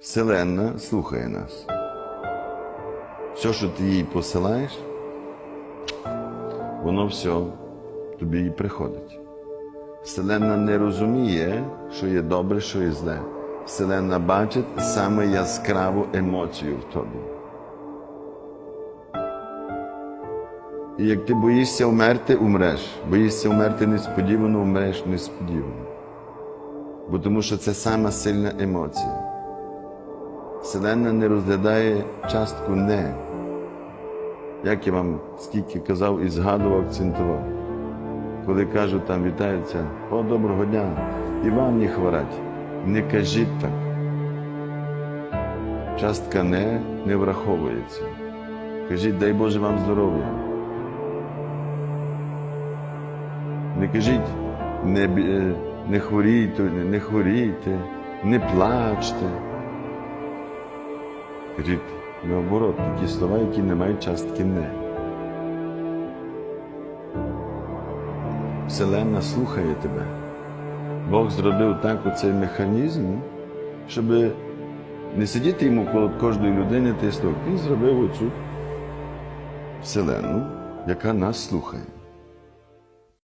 Вселенна слухає нас. Все, що ти їй посилаєш, воно все тобі і приходить. Вселенна не розуміє, що є добре, що є зле. Вселенна бачить саме яскраву емоцію в тобі. І як ти боїшся вмерти, умреш. Боїшся вмерти несподівано, умреш несподівано. Бо тому що це сама сильна емоція. Вселенна не розглядає частку не. Як я вам скільки казав і згадував, акцентував. Коли кажуть там вітаються, о, доброго дня, і вам не хворать. Не кажіть так. Частка не не враховується. Кажіть, дай Боже вам здоров'я. Не кажіть, не, не хворійте, не хворійте, не плачте. Кажіть, наоборот, такі слова, які не мають частки не. Вселенна слухає тебе. Бог зробив так оцей механізм, щоб не сидіти йому коло кожної людини й. Він зробив оцю вселенну, яка нас слухає.